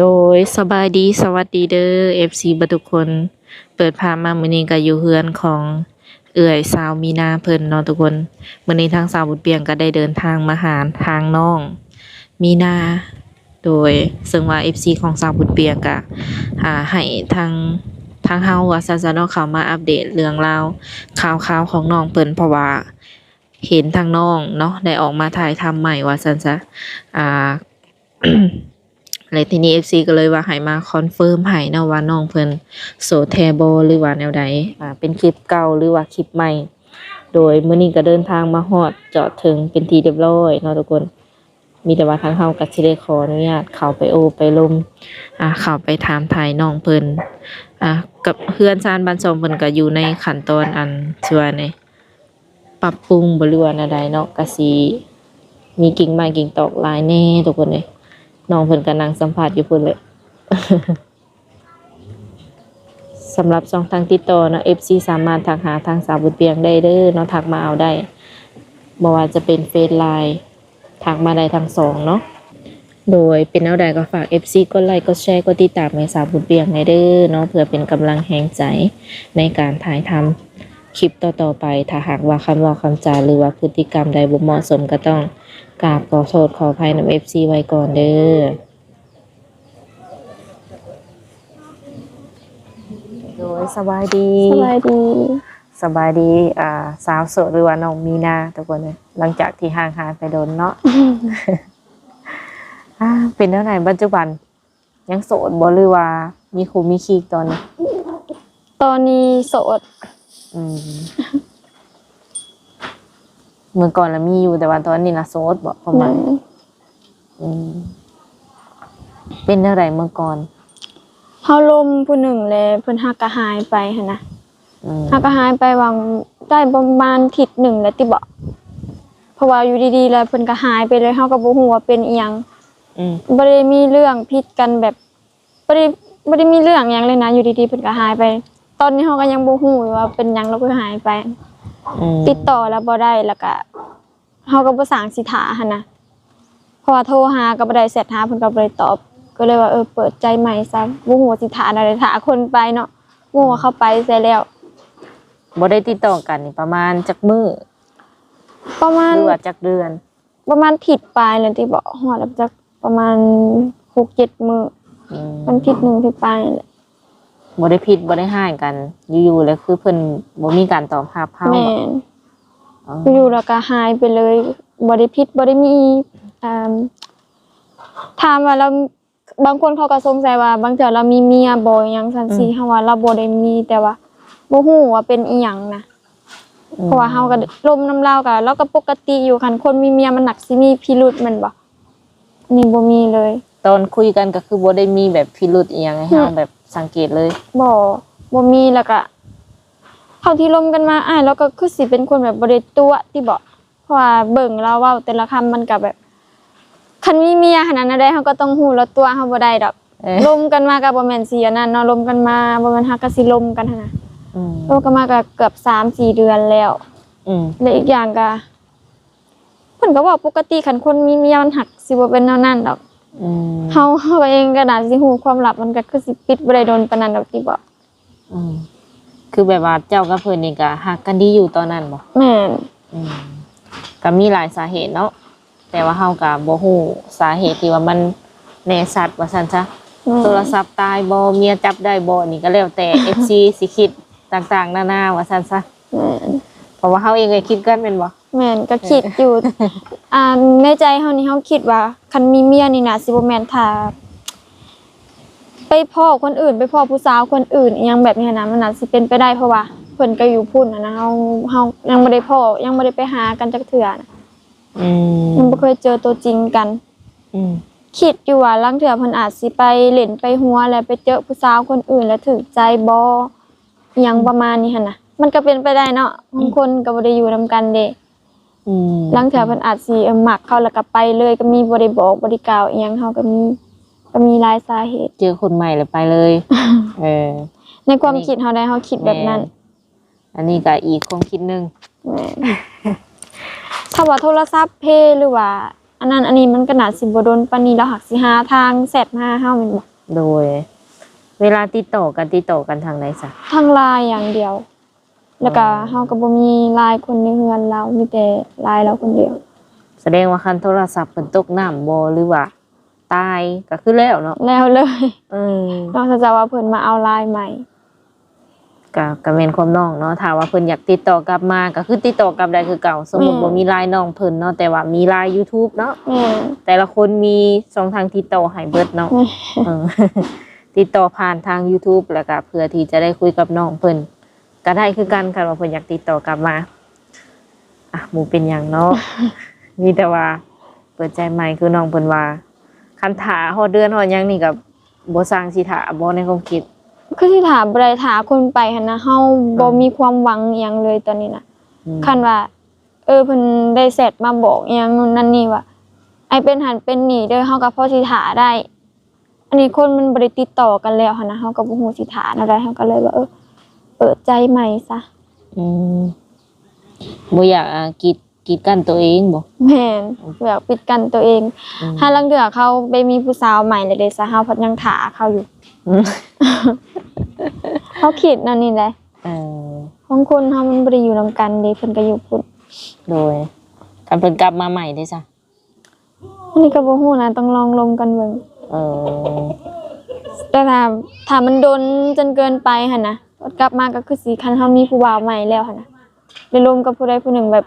โดยสบายดีสวัสดีเด้อ FC บัดทุกคน เปิดภาพมามือนี้ก็อยู่เฮือนของเอื่อยสาวมีนาเพิ่นเนาะทุกคนมือนี้ทางสาวบุญเปียงก็ได้เดินทางมาหาทางน้อง มีนา โดยซึ่งว่า FC ของสาวบุญเปียงก็อ่าให้ทางทางเฮาว่าซะซะเนาะเข้ามาอัปเดตเรื่องราวข่าวๆของน้องเพิ่นเพราะว่าเห็นทางน้องเนาะได้ออกมาถ่ายทำใหม่ว่าซันซะอ่า แล้วทีนี้ FC ก็เลยว่าให้มาคอนเฟิร์มให้เนะว่าน้องเพิ่นโสดแทบ่หรือว่าแนวใดอ่าเป็นคลิปเก่าหรือว่าคลิปใหม่ โดยมื้อนี้ก็เดินทางมาฮอดจอดถึงเป็นทีเรียบร้อยเนาะทุกคน มีแต่ว่าทางเฮาก็สิได้ขออนุญาตเข้าไปโอไปลมอ่าเข้าไปถามถ่ายน้องเพิ่นอ่ากับเพื่อนซานบ้านซอมเพิ่นก็อยู่ในขั้นตอนอันชื่อว่าไงปรับปรุงบ่รือว่าแนวใดเนาะก็สิมีกิ่งไม้กิ่งตอกหลายแน่ทุกคนเอ้ย น้องเพิ่นก็นั่งสัมภาษณ์อยู่เพุ่นเลยสำหรับช่องทางติดต่อเนาะ FC สามารถทักหาทางสาวบุญเปียงได้เด้อเนาะทักมาเอาได้บ่ว่าจะเป็นเฟซไลน์ทักมาได้ทั้งสองเนาะโดยเป็นแนวใดก็ฝาก FC กดไลค์กดแชร์กดติดตามให้สาวบุญเปียงในเด้อเนาะเพื่อเป็นกำลังแรงใจในการถ่ายทำ คลิปต่อๆไป ถ้าหากว่าคำว่าคำจาหรือว่าพฤติกรรมใดบ่เหมาะสมก็ต้องกราบขอโทษขออภัยนำ FC ไว้ก่อนเด้อโดยสบายดี สบายดี สบายดีอ่าสาวโสดหรือว่าน้องมีนาทุกคนเลยหลังจากที่ห่างหายไปโดนเนาะอ่าเป็นเท่าไหร่ปัจจุบัน ยังโสดบ่หรือว่ามีครูมีคีกตอนนี้ ตอนนี้โสด อืมเมื่อก่อนแล้วมีอยู่แต่ว่าตอนนี้นะโสดบอกประมาณอืมเป็นเท่าไหร่เมื่อก่อนเฮาลมผู้หนึ่งเลยเพิ่นฮักก็หายไปหั่นนะอืมฮักก็หายไปวางได้ประมาณทิศหนึ่งแล้วติบ่เพราะว่าอยู่ดีๆแล้วเพิ่นก็หายไปเลยเฮาก็บ่ฮู้ว่าเป็นอีหยังอืมบ่ได้มีเรื่องผิดกันแบบบ่ได้บ่ได้มีเรื่องหยังเลยนะอยู่ดีๆเพิ่นก็หายไป ตอนนี้เฮาก็ยังบ่ฮู้ว่าเป็นหยังแล้วเพิ่นหายไป อืมติดต่อแล้วบ่ได้แล้วก็เฮาก็บ่สร้างสิทาหั่นนะเพราะว่าโทรหาก็บ่ได้แชทหาเพิ่นก็บ่ได้ตอบ ก็เลยว่าเออเปิดใจใหม่ซะบ่ฮู้ว่าสิทาอะไรถาคนไปเนาะบ่ฮู้ว่าเขาไปเสียแล้ว บ่ได้ติดต่อกันนี่ประมาณจักมือประมาณหรือว่าจักเดือน ประมาณทิศปลายเลยที่บอกฮอดแล้วจักประมาณ6-7มื้ออืมมันทิศหนึงทิศปลายนั่นแหละ บ่ได้ผิดบ่ได้ห่างกัน อยู่ๆแล้วคือเพิ่นบ่มีการตอบรับเฮาแม่นอ๋ออยู่ๆแล้วก็หายไปเลยบ่ได้ผิดบ่ได้มีอ่าถามว่าเราบางคนเขาก็สงสัยว่า บางเทื่อเรามีเมียบ่อหยังซั่นสิเฮาว่าเราบ่ได้มีแต่ว่าบ่ฮู้ว่าเป็นอีหยังนะเพราะว่าเฮาก็ลมน้ำลาวก็เราก็ปกติอยู่คันคนมีเมียมันหนักสิมีพิรุธแม่นบ่นี่บ่มีเลย ตอนคุยกันก็คือบ่ได้มีแบบพิรุธอีหยังให้เฮาอืมแบบ สังเกตเลย บ่บ่มีแล้วก็เท่าที่ลมกันมาอ้ายแล้วก็คือสิเป็นคนแบบบ่ได้ตัวที่บ่เพราะว่าเบิ่งเราเว้าแต่ละคำมันก็แบบคันมีเมียขนาดนั้นได้เฮาก็ต้องฮู้แล้วตัวเฮาบ่ได้ดอกเอ้ยลมกันมาก็บ่แม่นสิอันนั้นเนาะลมกันมาบ่แม่นฮักก็สิลมกันหั่นน่ะอืมลมกันมาก็เกือบ3-4เดือนแล้ว อืมและอีกอย่างก็เพิ่นก็เว้าปกติคันคนมีเมียมันหักสิบ่เป็นแนวนั้นดอก อืมเฮาเฮาเองก็น่าสิฮู้ความลับมันก็คือสิปิดบ่ได้โดนปานนั้นดอกติบ่อืมคือแบบว่าเจ้ากับเพิ่นนี่ก็ฮักกันดีอยู่ตอนนั้นบ่แม่นอืมก็มีหลายสาเหตุเนาะแต่ว่าเฮาก็บ่ฮู้สาเหตุที่ว่ามันแน่ชัดว่าซั่นซะแม่นโทรศัพท์ตายบ่เมียจับได้บ่นี่ก็แล้วแต่ FC สิคิดต่างๆ นานาว่าซั่นซะแม่นเพราะว่าเฮาเองก็คิดกันแม่นบ่ แม่นก็คิดอยู่ อ่าในใจเฮานี่เฮาคิดว่า คันมีเมียนี่น่ะสิบ่แม่นถ้าไปพ่อคนอื่น ไปพ่อผู้สาวคนอื่นอิหยังแบบนี้นะมันน่าสิเป็นไปได้เพราะว่าเพิ่นก็อยู่พุ่นน่ะนะเฮาเฮายังบ่ได้พ่อยังบ่ได้ไปหากันจักเทื่อนะอืมยังบ่เคยเจอตัวจริงกัน อืมคิดอยู่ว่าลางเทื่อเพิ่นอาจสิไปเล่นไปหัวแล้วไปเจอผู้สาวคนอื่นแล้วถึกใจบ่อหยังประมาณนี้หั่นน่ะ มันก็เป็นไปได้เนาะบางคนก็บ่ได้อยู่นํกันเด้ อืมลางเทื่อเพิ่นอาจสิเออมักเขาแล้วก็ไปเลยก็มีบ่ได้บอกบ่ได้กล่าวอีหยังเฮาก็มีก็มีหลายสาเหตุ เจอคนใหม่แล้วไปเลย เออ ในความอันนี้คิดเฮาได้เฮาคิดแบบนั้นม่อันนี้ก็อีกความคิดหนึงแม่นถ้าว่าโทรศัพท์เพหรือว่า อันนั้นอันนี้มันก็น่าสิบ่โดนปานนี้แล้วหักสิหาทางแชทมาหาเฮาแม่นบ่โดย เวลาติดต่อกันติดต่อกันทางไหนซะ ทางไลน์อย่างเดียว แล้วก็เฮาก็บ่มีไลน์คนในเฮือนเรามีแต่ไลน์เราคนเดียว แสดงว่าคันโทรศัพท์เพิ่นตกน้ำบ่หรือว่าตายก็คือแล้วเนาะแล้วเลยเออนอกจากว่าเพิ่นมาเอาไลน์ใหม่ก็ก็แม่นความน้องเนาะถ้าว่าเพิ่นอยากติดต่อกลับมาก็คือติดต่อกลับได้คือเก่า สมมุติอืมบ่มีไลน์น้องเพิ่นเนาะแต่ว่ามีไลน์ YouTube เนาะแม่นแต่ละคนมีช่องทางติดต่อให้เบิดเนาะเออติดต่อผ่านทาง YouTube แล้วก็เพื่อที่จะได้คุยกับน้องเพิ่น ก็ได้คือกันค่ะว่าเพิ่นอยากติดต่อกลับมาอะหมูเป็นอย่างเนาะ มีแต่ว่า เปิดใจใหม่คือน้องเพิ่นว่าคันถาฮอดเดือนฮอดหยังนี่ก็บ่สร้างสิถาบ่ในความคิด คือที่ถามบ่ได้ถามคนไปหั่นนะเฮาบ่มีความหวังอิหยังเลยตอนนี้น่ะ อืมคันว่า เออเพิ่นได้เสร็จมาบอกอิหยังนู่นนั่นนี่ว่าไอเป็นหันเป็นนี่เด้อเฮาก็พอสิถาได้ อันนี้คนมันบ่ได้ติดต่อกันแล้วหั่นนะเฮาก็บ่ฮู้สิถาอะไรเฮาก็เลยว่าเออ เปิดใจใหม่ซะอืมบ่อยากอะกีดกีดกันตัวเองบ่ แม่นอยากปิดกันตัวเองอืม ถ้าลังเดือเขาไปมีผู้สาวใหม่เลยเด้ซะเฮาพัดยังถาเขาอยู่ อืมเขาคิดนั่นนี่แหละเออของคนเฮามันบ่ได้อยู่นํกันเด้เพิ่นก็อยู่พุ่นโดยคันเพิ่นกลับมาใหม่ได้ซะอันนี้ก็บ่ฮู้นะต้องลองลงกันเบิ่งเออแต่ถ้าถ้ามันโดนจนเกินไปหั่นนะ กลับมาก็คือสิคันเฮามีผู้บ่าวใหม่แล้วหั่นนะได้ลมกับผู้ใดผู้หนึ่งแบบ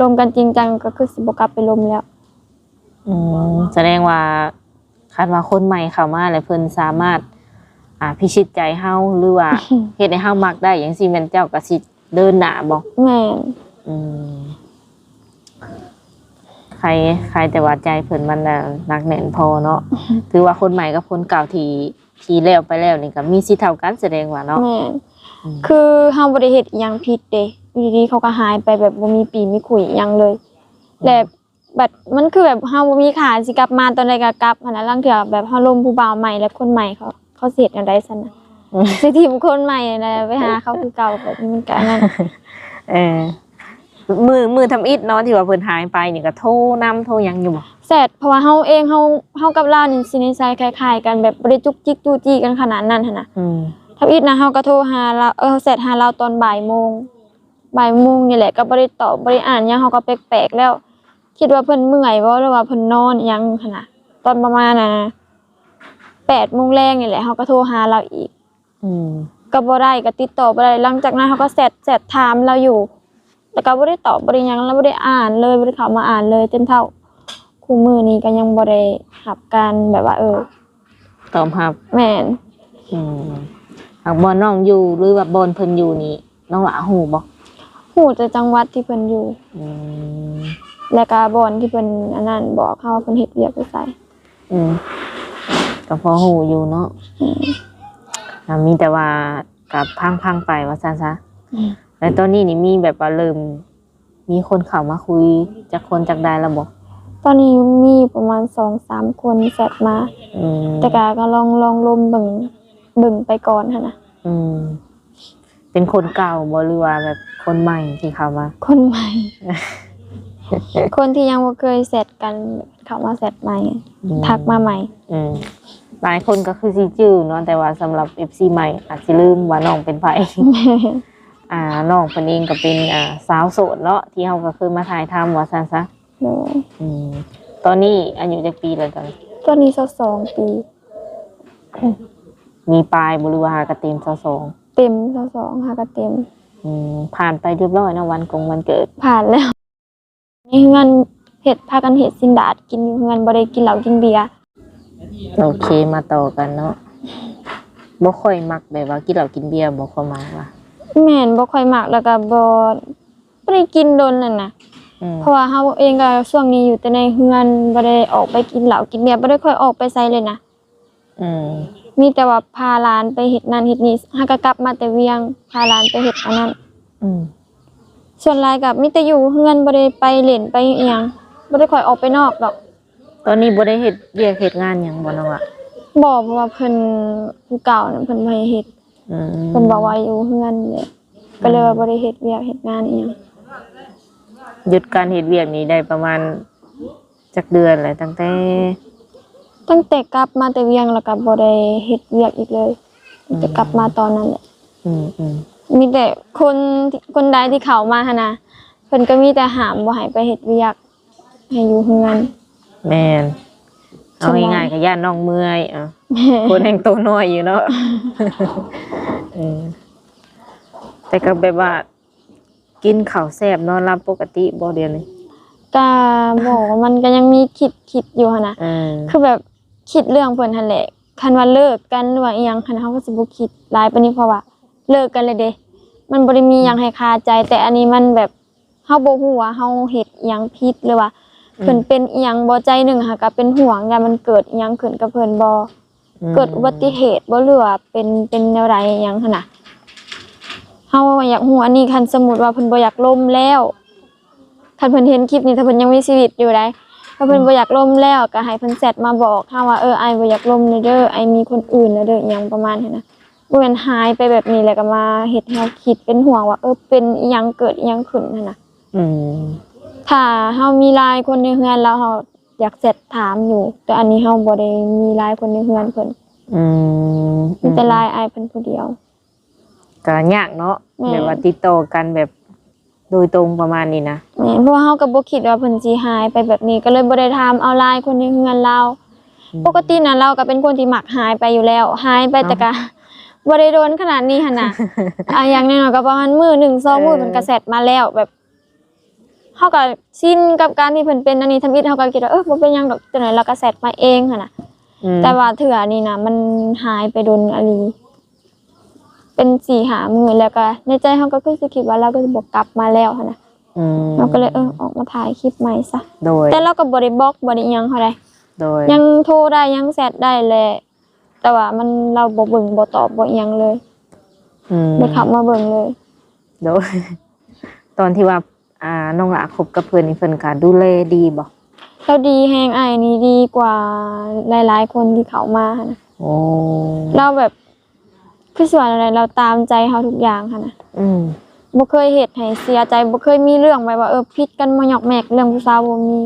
ลมกันจริงจังก็คือสิบ่กลับไปลมแล้ว อืมแสดงว่าคาดว่าคนใหม่เข้ามาแล้วเพิ่นสามารถ อ่าพิชิตใจเฮาหรือว่า เฮ็ดให้เฮามักได้อย่างซี่แม่นเจ้าก็สิเดินหน้าบ่แม่นอืมใครใครแต่ว่าใจเพิ่นมันน่ะหนักแน่นพอเนาะ ถือว่าคนใหม่กับคนเก่าที่ ที่แล้วไปแล้วนี่ก็มีสิทธิ์เท่ากันแสดงว่าเนาะ แม่นอืม คือเฮาบ่ได้เฮ็ดอิหยังผิดเด้อยู่ดีๆเขาก็หายไปแบบบ่มีปีมีขุยอิหยังเลยและแบบมันคือแบบเฮาบ่มีขาสิกลับมาตอนใดก็กลับหันนะลางเทื่อแบบเฮาลมผู้บ่าวใหม่และคนใหม่เขาเขาสิเฮ็ดจังได๋ซั่นน่ะอืม สิทีมคนใหม่น่ะไปหาเขาคือเก่าแบบนี้มันก็อันนั้น เออมือมือทำอิฐเนาะที่ว่าเพิ่นหายไปนี่ก็โทรนํโทรหยังอยู่บ่ เสร็จเพราะว่าเฮาเองเฮาเฮากับลาวนี่สินิสัยคล้ายๆ กันแบบบ่ได้จุกจิกจู้จี้กันขนาดนั้นหั่นน่ะอืมถ้าอีกนะเฮาก็โทรหาเราเออเสร็จหาเราตอนบ่ายโมงบ่ายโมงนี่แหละก็บ่ได้ตอบบ่ได้อ่านหยังเฮาก็แปลกๆแล้ว คิดว่าเพิ่นเมื่อยบ่หรือว่าเพิ่นนอนอิหยังหั่นน่ะตอนประมาณน่ะ8โมงแรงนี่แหละเฮาก็โทรหาเราอีก อืมก็บ่ได้ก็ติดต่อบ่ได้หลังจากนั้นเฮาก็แซดแซดถามเราอยู่ แล้วก็บ่ได้ตอบบ่ได้หยังแล้วบ่ได้อ่านเลยบ่ได้เข้ามาอ่านเลยจนเท่า คู่มือนี้ก็ยังบ่ได้รับการแบบว่า เออ ตอบรับแม่นอืมหากบ่น้องอยู่หรือว่าบอนเพิ่นอยู่นี่น้องหลาฮู้บ่ฮู้แต่จังหวัดที่เพิ่นอยู่ อืมแล้วก็บอนที่เพิ่นอันนั้นบอกเขาว่าเพิ่นเฮ็ดเวียกไปใส่อืมก็พอฮู้อยู่เนาะอ่ามีแต่ว่ากับพังๆไปว่าซั่นซะแล้วตอนนี้นี่มีแบบว่าเริ่มมีคนเข้ามาคุยจากคนจากใดแล้วบ่ ตอนนี้มีอยู่ประมาณ2-3คนแซดมา อืมแต่ก็ก็ลองลองลมเบิ่งเบิ่งไปก่อนหั่นน่ะอืมเป็นคนเก่าบ่หรือว่าแบบคนใหม่ที่เข้ามา คนใหม่ คนที่ยังบ่เคยแซดกันเข้ามาแซดใหม่ อืทักมาใหม่ อืมหลายคนก็คือสิจื้อเนาะแต่ว่าสำหรับ FC ใหม่อาจสิลืมว่าน้องเป็นไผ อ่าน้องเพิ่นเองก็เป็นอ่าสาวโสดเนาะที่เฮาก็เคยมาถ่ายทำว่าซั่นซะ โดยอืมตอนนี้อายุจักปีแล้วตอนนี้ตอนนี้22ปี มีปลายบ่หรือว่าหากระเต็ม22เต็ม22หาก็เต็ม อืมผ่านไปเรียบร้อยเนาะวันกงวันเกิด ผ่านแล้วในเงินเฮ็ดพากันเฮ็ดสินดาดกินอยู่เงินบ่ได้กินเหล้ากินเบียร์โอเคมาต่อกันเนาะบ่ค่อยมักแบบว่ากินเหล้ากินเบียร์บ่ค่อยมักว่ะแม่นบ่ค่อยมักแล้วก็บ่บ่ได้กินโดนนั่นน่ะอืม เพราะว่าเฮาเองก็ช่วงนี้อยู่แต่ในเฮือนบ่ได้ออกไปกินเหล้ากินเบียร์บ่ได้ค่อยออกไปไสเลยนะอืมมีแต่ว่าพาหลานไปเฮ็ดนั่นเฮ็ดนี่หาก็กลับมาแต่เวียงพาหลานไปเฮ็ดอันนั้นอืมส่วนหลายก็มีแต่อยู่เฮือนบ่ได้ไปเล่นไปอีหยังบ่ได้ค่อยออกไปนอกดอก ตอนนี้บ่ได้เฮ็ดเวียกเฮ็ดงานหยังบ่เนาะอะบ่เพราะว่าเพิ่นผู้เก่านั่นเพิ่นบ่ให้เฮ็ดอืมเพิ่นบอกว่าอยู่เฮือนเลยก็เลยว่าบ่ได้เฮ็ดเวียกเฮ็ดงานอีหยัง หยุดการเฮ็ดเวียกนี้ได้ประมาณจักเดือนแหละตั้งแต่ตั้งแต่กลับมาแต่เวียงแล้วก็บ่ได้เฮ็ดเวียกอีกเลยตั้งแต่กลับมาตอนนั้นแหละอืมอืมมีแต่คนที่คนใดที่เข้ามาหั่นนะเพิ่นก็มีแต่หามบ่ให้ไปเฮ็ดเวียกให้อยู่เฮือนแม่นเอาสมองง่ายๆก็ย่านน้องเมื่อยอะแม่คนแห่งโตน้อยอยู่เนาะเออแต่ก็แบบว่า กินข้าวแซ่บนอนรับปกติบ่เดียวนี้ก็บอกว่ามันก็ยังมีคิดคิดอยู่หั่นนะเออคือแบบคิดเรื่องเพิ่นหั่นแหละคันว่าเลิกกันหรือว่าอีหยังคันเฮาก็สิบ่คิดหลายปานนี้เพราะว่าเลิกกันเลยเด้มันบ่ได้มีหยังให้คาใจ แต่อันนี้มันแบบเฮาบ่ฮู้ว่าเฮาเฮ็ดอิหยังผิดหรือว่าเพิ่นเป็นอีหยังบ่ใจหนึงค่ะก็เป็นห่วงอย่ามันเกิดอีหยังขึ้นกับเพิ่นบ่อืมเกิดอุบัติเหตุบ่หรือว่าเป็นเป็นแนวใดอิหยังหั่นน่ะเฮาอยากฮู้อันนี้คันสมมุติว่าเพิ่นบ่อยากล่มแล้วคันเพิ่นเห็นคลิปนี้ถ้าเพิ่นยังมีชีวิตอยู่ได้ถ้าเพิ่นบ่อยากล่มแล้วก็ให้เพิ่นแชทมาบอกเฮาว่าเออไอ้ายบ่อยากล่มเลยเด้อไอ้ายมีคนอื่นแล้วเด้ออิหยังประมาณนี้นะบ่แม่นหายไปแบบนี้แล้วก็มาเฮ็ดให้เฮาคิดเป็นห่วงว่าเออเป็นอีหยังเกิดอีหยังขึ้นนั่นน่ะอืมถ้าเฮามีหลายคนในเฮือนแล้วเฮาอยากแชทถามอยู่ แต่อันนี้เฮาบ่ได้มีหลายคนในเฮือนเพิ่นอืมมีแต่ไลน์อายเพิ่นผู้เดียว ก็ยากเนาะแม่แบบว่าติดต่อกันแบบโดยตรงประมาณนี้นะแม่นเพราะว่าเฮาก็บ่คิดว่าเพิ่นสิหายไปแบบนี้ก็เลยบ่ได้ถามเอาไลน์คนในเฮือนเรา ปกติน่ะเราก็เป็นคนที่มักหายไปอยู่แล้ว หายไปแต่ก็บ่ได้โดนขนาดนี้หั่นน่ะ อะอย่างน้อยๆก็ประมาณมื้อหนึ่งสองมื้อเออเพิ่นก็เสร็จมาแล้วแบบเฮาก็ชินกับการที่เพิ่นเป็นอันนี้ทำอิฐเฮาก็คิดว่าเออบ่เป็นหยังดอกจังได๋เราก็เสร็จมาเองหั่นน่ะ อืมแต่ว่าเถื่อนี่นะมันหายไปโดนอลี เป็นสี่หามือแล้วก็ในใจเขาก็คือสิคิดว่าเราก็จะบอกกลับมาแล้วหั้นนะอืมเราก็เลยเออออกมาถ่ายคลิปใหม่ซะโดยแต่เราก็บริบล็อกบริยังเขาได้โดยยังโทรได้ยังแชทได้แหละแต่ว่ามันเราบ่เบิ่งบ่ตอบบ่อิหยังเลยอืมบ่ขับมาเบิ่งเลย โดย ตอนที่ว่าอ่าน้องหละคบกับเพื่อนนี่เพิ่นก็ดูแลดีบ่เราดีแฮงไอ้ายนี่ดีกว่าหลายๆคนที่เขามาหั้นนะโอ้เราแบบ คือส่วนอะไรเราตามใจเขาทุกอย่างค่ะนะอืมบ่เคยเฮ็ดให้เสียใจบ่เคยมีเรื่องแบบว่าเออผิดกันมาหยอกแมกเรื่องผู้สาวบ่มี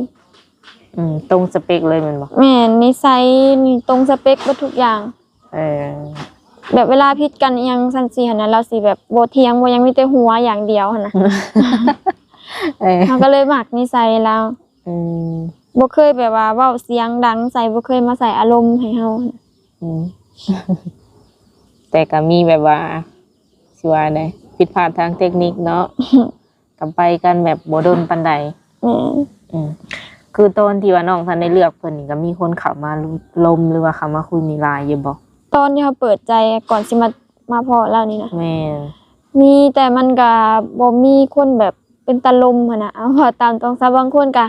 อืมตรงสเปคเลยแมันบ่แม่นนิสัยนี่ตรงสเปคเบ่ทุกอย่าง เออแบบเวลาผิดกันอิหยังซั่นสิหั่นน่ะเราสิแบบบ่เถียงบ่หยังมีแต่หัวอย่างเดียวหั่นน่ะเออเราก็เลยมักนิสัยเราอืมบ่เคยแบบว่าเว้าเสียงดังใส่บ่เคยมาใส่อารมณ์ให้เฮาอืม แต่ก็มีแบบว่าสิว่าได้ผิดพลาดทางเทคนิคเนาะกับไปกันแบบบ่ดนปานใดแม่นอืมคือตอนที่ว่าน้องท่านได้เลือกเพิ่นนี่ก็มีคนเข้ามาลมหรือว่าเข้ามาคุยในไลน์อยู่บ่ตอนที่เขาเปิดใจก่อนสิมามาพอเรานี่นะแม่นมีแต่มันก็บ่มีคนแบบเป็นตะลมหั่นน่ะเอาว่าตามตรงซะบางคนก็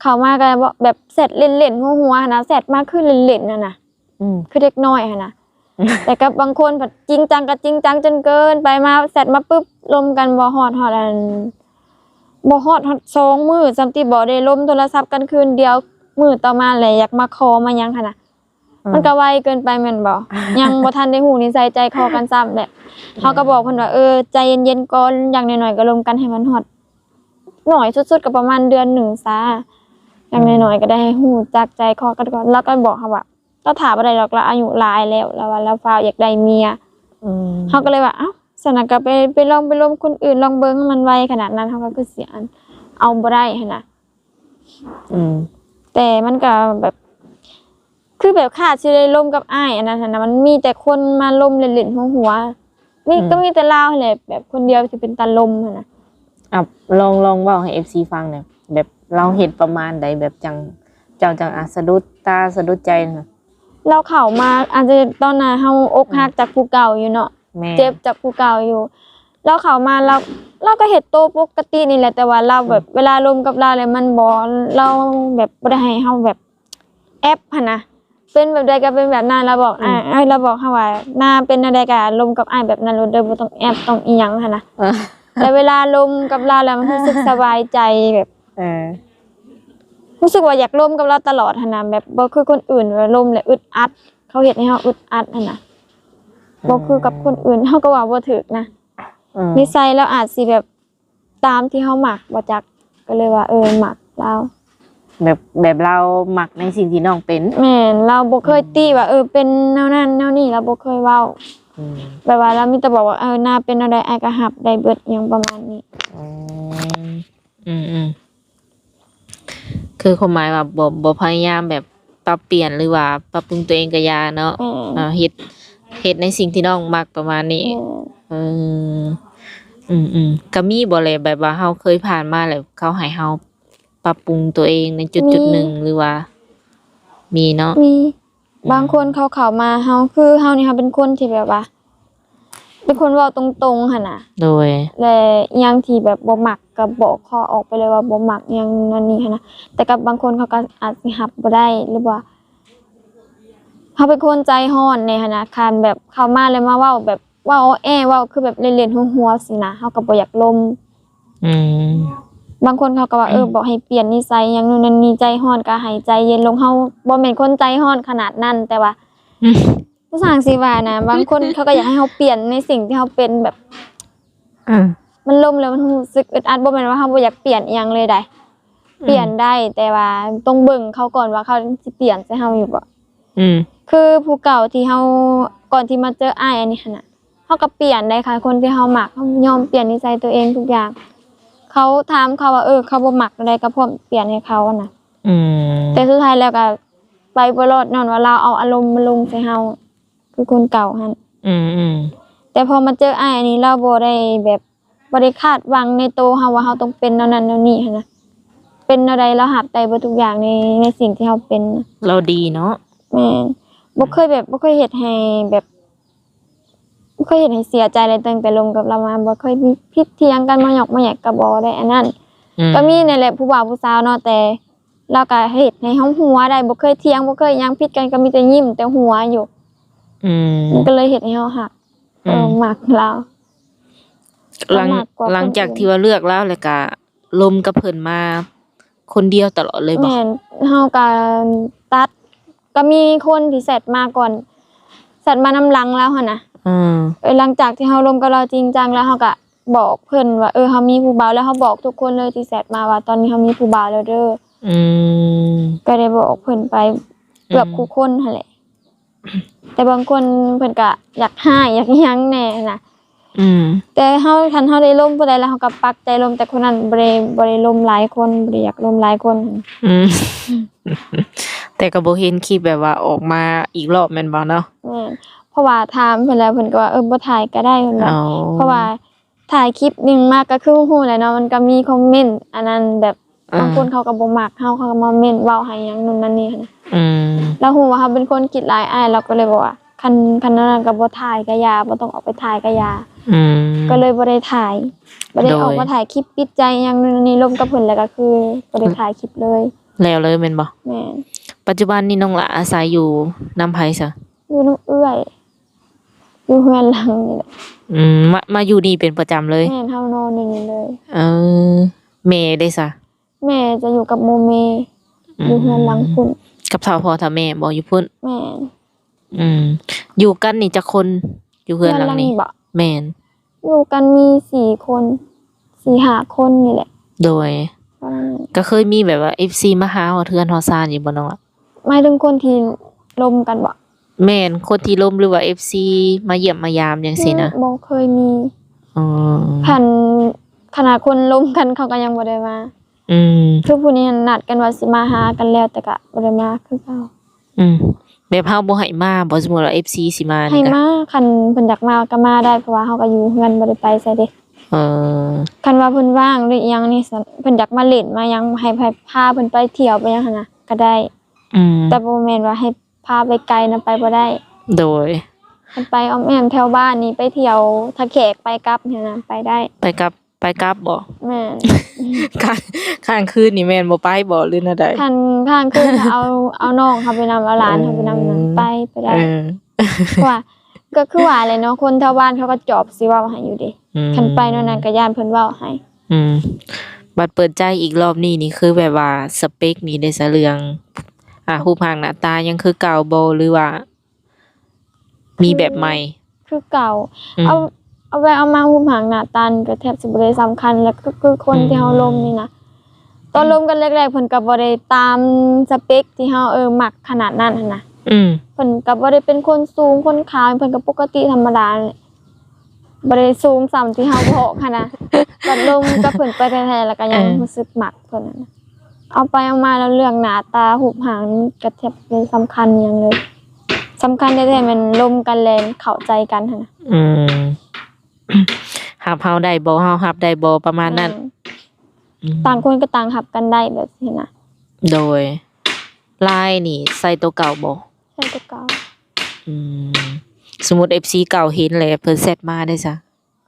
เข้ามาก็บ่แบบเสร็จเล่นๆหัวๆหั่นนะเสร็จมาคือเล่นๆนั่นน่ะอืมคือเด็กน้อยหั่นน่ะ แต่กับบางคนแบบจริงจังก็จริงจังจนเกิน ไปมาเสร็จมาปุ๊บลมกันบ่ฮอดฮอดอันบ่ฮอดฮอดสองมื้อซ้ำที่บ่ได้ลมโทรศัพท์กันคืนเดียวมื้อต่อมาเลยอยากมาคอมาหยังหั่นน่ะมันก็ไวเกินไปแม่นบ่ยังบ่ทันได้ฮู้นิสัยใจคอกันซ้ำแหละเขาก็บอกเพิ่นว่าเออใจเย็นๆก่อนอย่างน้อยๆก็ลมกันให้มันฮอดหน่อยสุดๆก็ประมาณเดือนหนึ่งซะอย่างน้อยๆก็ได้ให้ฮู้จักใจคอกันก่อนแล้วก็บอกเขาว่า เราถามบ่ได้ดอกเราอายุหลายแล้วแล้วว่าเราฟ้าวอยากได้เมียอืมเขาก็เลยว่าเอ้าสนะก็ไปไปลองไปลมคนอื่นลองเบิ่งให้มันไวขนาดนั้นเขาก็คือเสียอันเอาบ่ได้หั่นน่ะอืมแต่มันก็แบบ คือแบบขาดสิได้ล่มกับอ้ายอันนั้นหั้นนะมันมีแต่คนมาล่มเล่นๆหัวหัวๆนี่ก็มีแต่ลาวแหละแบบคนเดียวที่เป็นตาลมหั่นนะ อะลองลองเว้าให้ FC ฟังหน่อยแบบเราเห็นประมาณใดแบบจังเจ้าจังอาสะดุดตาสะดุดใจน่ะ เราเข้ามาอาจจะตอนนั้นเฮาอกหักจากผู้เก่าอยู่เนาะแม่เจ็บจากผู้เก่าอยู่ เราเข้ามาเราเราก็เฮ็ดโตวปกตินี่แหละแต่ว่าเราแบบเวลาลมกับเราเลยมันบ่เราแบบบ่ได้ให้เฮาแบบแอปหั่นนะเป็นแบบใดก็เป็นแบบนั้นเราบอกอ่าเอ้ยเราบอกเฮาว่าหน้าเป็นอะไรก็ลมกับอ้ายแบบนั้นโลดเด้อบ่ต้องแอปต้องอีหยังหั่นนะ เออแต่เวลาลมกับเราแล้วมันรู้สึกสบายใจแบบ เออ รู้สึกว่าอยากลมกับเราตลอดหั่นนะแบบบ่คือคนอื่นว่าลมแล้วอึดอัด เขาเฮ็ดให้เฮาอึดอัดหั่นนะบ่คือกับคนอื่นเฮาก็ว่าบ่ถูกนะอืมนิสัยเราอาจสิแบบตามที่เฮามักบ่จักก็เลยว่าเออมักเราแบบแบบเรามักในสิ่งที่น้องเป็นแม่นเราบ่เคยตีว่าเออเป็นแนวนั้นแนวนี้เราบ่เคยเว้า อืมแบบว่าเรามีแต่บอกว่าเออหน้าเป็นอะไรอายก็หับได้เบิดอหยังประมาณนี้ อืมอืมอืม คือความหมายว่าบ่บ่พยายามแบบปรับเปลี่ยนหรือว่าปรับปรุงตัวเองก็อยาเนาะแม่นอ่าเฮ็ดเฮ็ดในสิ่งที่น้องมักประมาณนี้แม่นเอออืมอืมก็มีบ่เลยแบบว่าเฮาเคยผ่านมาแล้วเขาให้เฮาปรับปรุงตัวเองในจุดจุดหนึ่งหรือว่า มีเนาะ มี บางคนเขาเข้ามาเฮาคือเฮานี่เฮาเป็นคนที่แบบว่า เป็นคนเว้าตรงๆหั่นน่ะโดย และอหยังที่แบบบ่มักก็บอกข้อออกไปเลยว่าบ่มักอหยังนั่นนี่หั่นนะแต่กับบางคนเขาก็อาจสิรับบ่ได้หรือว่าเขาเป็นคนใจร้อนในธนาคารแบบเข้ามาเลยมาเว้าแบบเว้าแอ้เว้าคือแบบเล่นๆหัวๆสินะเฮาก็บ่อยากลม อืม บางคนเขาก็ว่าเออบอกให้เปลี่ยนนิสัยอย่างนู้นนั่นนี่ใจร้อนก็ให้ใจเย็นลงเฮาบ่แม่นคนใจร้อนขนาดนั้นแต่ว่า อืม ผู้สร้างสิว่านะ บางคนเขาก็อยากให้เฮาเปลี่ยนในสิ่งที่เฮาเป็นแบบ อ่ามันล่มแล้วมันรู้สึกอึดอัดบ่แม่นว่าเฮาบ่อยากเปลี่ยนอีหยังเลยได้ เปลี่ยนได้แต่ว่าต้องเบิ่งเขาก่อนว่าเขาสิเปลี่ยนใส่เฮาอยู่บ่ อืม คือผู้เก่าที่เฮาก่อนที่มาเจออ้ายอันนี้หั่นน่ะเฮาก็เปลี่ยนได้ค่ะ คนที่เฮามักเฮายอมเปลี่ยนนิสัยตัวเองทุกอย่าง เขาถามเขาว่าเออเขาบ่มักอะไรก็พร้อมเปลี่ยนให้เขาอะนะอืมแต่สุดท้ายแล้วก็ไปบ่รอดนอนว่าเราเอาอารมณ์มาลงใส่เฮา คือคนเก่าหั่นอืมอืมแต่พอมาเจออ้ายอันนี้เราบ่ได้แบบบ่ได้คาดหวังในโตวเฮาว่าเฮาต้องเป็นแนวนั้นแนวนี้หั่นนะเป็นอะไรเราหับได้เบิดทุกอย่างในในสิ่งที่เฮาเป็นนะ เราดีเนาะแม่นบ่เคยแบบบ่เคยเฮ็ดให้แบบบ่เคยเฮ็ดให้เสียใจเลยตั้งแต่ลงกับเรามาบ่เคยมีผิดเถียงกันมาหยอกมาแหยกก็บ่ได้อันนั้น อืก็มีนั่นแหละผู้บ่าวผู้สาวเนาะแต่ เราก็เฮ็ดให้เฮาหัวได้บ่เคยเถียงบ่เคยหยังผิดกันก็มีแต่ยิ้มแต่หัวอยู่ อืมมันก็เลยเฮ็ดให้เฮาหักเออมมักเรา หลังมากกว่าคนหลังจากอื่นที่ว่าเลือกแล้วแล้วก็ลมกับเพิ่นมา คนเดียวตลอดเลยบ่แม่นเฮาก็ตัด ก็มีคนที่แซดมาก่อนแซดมานำหลังแล้วหั่นน่ะอืมเออหลังจากที่เฮาลมกับเราจริงจังแล้วเฮาก็บอกเพิ่นว่าเออเฮามีผู้บ่าวแล้วเฮาบอกทุกคนเลยที่แซดมาว่าตอนนี้เฮามีผู้บ่าวแล้วเด้ออืมก็ได้บอกเพิ่นไปเกือบอืมทุกคนหั่นแหละ แต่บางคนเพิ่นก็อยากให้อยากหยังแหน่นะอืมแต่เฮาคันเฮาได้ล่มผู้ใดแล้วเฮาก็ปักใจล่มแต่คนนั้นบ่ได้บ่ได้ล่มหลายคนบ่ได้อยากล่มหลายคนอืมแต่ก็บ่เห็นคลิปแบบว่าออกมาอีกรอบแม่นบ่เนาะแม่นเพราะว่าถามเพิ่นแล้วเพิ่นก็ว่าเออบ่ถ่ายก็ได้เพิ่นว่าอ๋อเพราะว่าถ่ายคลิปหนึงมากก็คือฮู้แหละเนาะมันก็มีคอมเมนต์อันนั้นแบบ บางคนเขาก็บ่มักเฮาเขาก็มาเม้นเว้าให้หยังนู่นนั่นนี่หั้นนะอืมแล้วฮู้ว่าเฮาเป็นคนคิดหลายอ้ายเราก็เลยบอกว่าคันคันนั้นก็บ่ถ่ายก็อย่าบ่ต้องออกไปถ่ายก็อย่าอืม ก็เลยบ่ได้ถ่ายบ่ได้โดย ออกมาถ่ายคลิปปิดใจหยังนู่นนั่นนี่ลมกับเพิ่นแล้วก็คือบ่ได้ถ่ายคลิปเลยแล้วเลยแม่นบ่แม่นปัจจุบันนี่น้องละอาศัยอยู่นำไผซะอยู่น้ำเอื้อยอยู่เฮือนหลังนี่แหละอืมมามาอยู่นี่เป็นประจำเลย แม่นเฮานอนอยู่นี่เลย เออแม่ได้ซะ แม่จะอยู่กับโมเมอยู่เฮือนหลังพุ่นกับเฒ่าพ่อเฒ่าแม่บ่อยู่พุ่น แม่นอืม อยู่กันนี่จักคนอยู่เฮือนหลังนี้บ่แม่นอยู่กันมีสี่คนสี่ห้าคนนี่แหละ โดยประมาณนั้นก็เคยมีแบบว่า FC มาหาฮอดเทือนฮอดซานอยู่บ่น้องละหมายถึงคนที่ลมกันบ่แม่นคนที่ล้มหรือว่า FC มาเยี่ยมมายามจังซี่นะบ่เคยมีอ๋อคันขนาดคนลมกันเขาก็ยังบ่ได้มา อืมคือผู้นี้นัดกันว่าสิมาหากันแล้วแต่ก็บ่ได้มาคือเก่าอืมแบบเฮาบ่ให้มาบ่สมมุติว่า FC สิมาให้นี่ก็มาคันเพิ่นอยากมาก็มาได้เพราะว่าเฮาก็อยู่เฮือนบ่ได้ไปไสเด้เออคันว่าเพิ่นว่างหรืออิหยังนี่สันเพิ่นอยากมาเล่นมาหยังให้ให้พาเพิ่นไปเที่ยวไปหยังหั่นน่ะก็ได้ อืมแต่บ่แม่นว่าให้พาไปไกลนะไปบ่ได้ โดย มันไปอ้อมแอมแถวบ้านนี่ไปเที่ยวทะแขกไปกลับเนี่ยนะไปได้ไปกับ ไปกลับบ่แม่นข้างข้างคืนนี่แม่นบ่ไปบ่หรือแนวใด คันข้างขึ้นเอาเอาน้องเขาไปนำเอาหลานเขาไปนำนั้นไปไปได้เออเพราะว่าก็คือว่าเลยเนาะคนแถวบ้านเขาก็จอบสิเว้าให้อยู่เดิอืมคันไปโน่นนั่นก็ย่านเพิ่นเว้าให้ อืมบัดเปิดใจอีกรอบนี้นี่คือแบบว่าสเปคนี่ได้ซะเรื่อง อ่ารูปร่างหน้าตายังคือเก่าบ่หรือว่า มีแบบใหม่ คือเก่า อืม เอา เอาไปเอามาหุมหางหน้าตันก็แทบสิบ่ได้สำคัญแล้วก็คือคนอืมที่เฮาลมนี่นะตอนลมกันแรกๆเพิ่นก็บ่ได้ตามสเปคที่เฮาเออมักขนาดนั้นหันนะอืมเพิ่นก็บ่ได้เป็นคนสูงคนขาวเพิ่นก็ปกติธรรมดาแหละบ่ได้สูงส่ำที่เฮาบอกหันนะบัดลมกับเพิ่นไปแท้ๆแล้วก็ยังรู้สึกมักเพิ่นนั่นนะเอาไปเอามาแล้วเรื่องหน้าตาหูปหางนี่ก็แทบเป็นสำคัญอย่างเลยสำคัญแท้ๆมันลมกันแรงเข้าใจกันหันนะ อืม หับเฮาได้บ่เฮาหับได้บ่ประมาณนั้นอืมอืมต่างคนก็ต่างหับกันได้แบบนี้นะโดยลายนี่ ใส่ตัวเก่าบ่ใช่ตัวเก่าอืมสมมุติ FC เก่าเห็นเลยเพิ่นเซตมาได้ซะ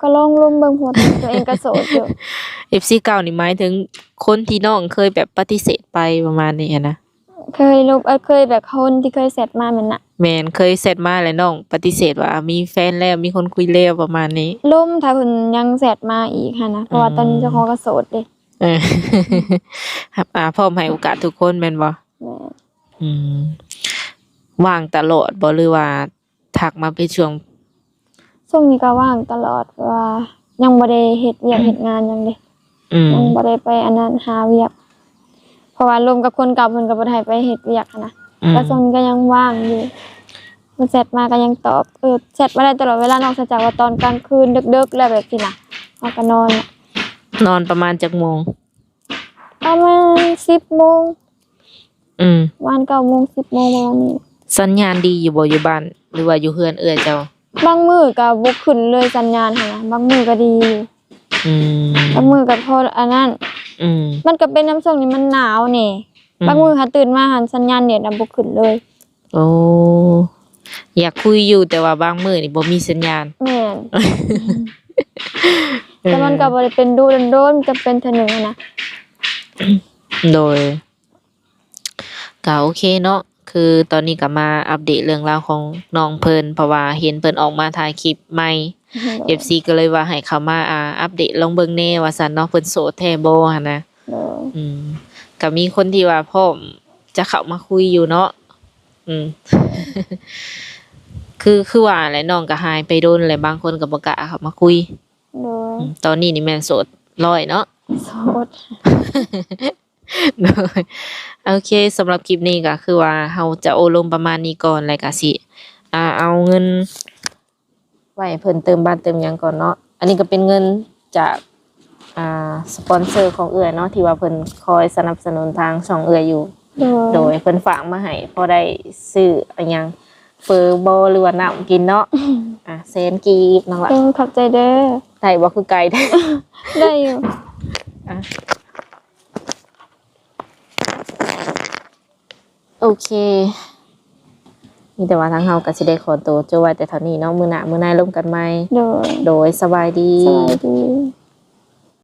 ก็ลองลมเบิ่งโพดตัวเองก็โสดอยู่ FC เก่านี่หมายถึงคนที่น้องเคยแบบปฏิเสธไปประมาณนี้อะนะเคยลบเออเคยแบบคนที่เคยเสร็จมาเหมือนน่ะ แม่นเคยเซตมาแล้วน้อง ปฏิเสธว่ามีแฟนแล้วมีคนคุยแล้วประมาณนี้ ล่มถ้าคุณยังเสร็จมาอีกค่ะนะเพราะว่าตอนนี้เจ้าของก็โสดเด้เออครับอ่าพร้อมให้โอกาสทุกคนแม่นบ่แม่อืมว่างตลอดบ่หรือว่าทักมาเป็นช่วง ช่วงนี้ก็ว่างตลอดเพราะว่า ยังบ่ได้เฮ็ดเวียกเฮ็ดงานหยังเด้อืมยังบ่ได้ไปอันนั้นหาเวียก เพราะว่าลมกับคนเก่าเพิ่นก็บ่ได้ให้ไปเฮ็ดเวียกหั้นนะอืม ก็ช่วงนี้ก็ยังว่างอยู่มันเสร็จมาก็ยังตอบเออเสร็จมาได้ตลอดเวลานอกจากว่าตอนกลางคืนดึกๆแล้วแบบนี้น่ะเฮาก็นอนน่ะนอนประมาณจักโมง ประมาณ10โมงอืม วัน9โมง10โมงประมาณนี้ สัญญาณดีอยู่บ่อยู่บ้าน หรือว่าอยู่เฮือนเอื้อเจ้า บางมือก็บ่ขึ้นเลยสัญญาณหั่นนะบางมือก็ดีอยู่อืมบางมือก็พออันนั้น อืม มันก็เป็นน้ำส่งนี่มันหนาวนี่อืม บางมือหาตื่นมาหันสัญญาณเน็ตน่ะบ่ขึ้นเลยโอ้อยากคุยอยู่แต่ว่าบางมื้อนี่บ่มีสัญญาณแม่นแต่มันก็บ่ได้เป็นดูโดนๆจะเป็นเทื่อหนึงอะนะโดยก็โอเคเนาะคือตอนนี้ก็มาอัปเดตเรื่องราวของน้องเพิ่นเพราะว่าเห็นเพิ่นออกมาถ่ายคลิปใหม่ FC ก็เลยว่าให้เขามาอ่าอัปเดตลองเบิ่งแน่ว่าซั่นเนาะเพิ่นโสดแท้บ่หั่นนะเอออืม ก็มีคนที่ว่าพร้อมจะเข้ามาคุยอยู่เนาะอืม คือคือว่าแหละน้องก็หายไปโดนแหละบางคนก็บ่กล้าเข้ามาคุยโดยอืมตอนนี้นี่แม่นโสดร้อยเนาะ โสด โดยโอเคสำหรับคลิปนี้ก็คือว่าเราจะโอลมประมาณนี้ก่อนแล้วก็สิอ่าเอาเงินไว้ให้เพิ่นเติมบ้านเติมหยังก่อนเนาะอันนี้ก็เป็นเงินจาก อ่าสปอนเซอร์ของเอื้อยเนาะที่ว่าเพิ่นคอยสนับสนุนทางช่องเอื้อยอยู่ โดย โดยเพิ่นฝากมาให้พอได้ซื้ออันหยังเฟอร์บหรือว่าน้ำกินเนาะอะเซนกีบนั่นล่ะเพิ่งขอบใจเด้อ ได้บ่คือไกลได้ ได้อยู่โอเคมีแต่ว่าทางเฮาก็สิได้ขอตัวเจ้าไว้แต่เท่านี้เนาะมื้อหน้ามื้อหน้าร่วมกันใหม่โดยโดยสบายดี สวัสดี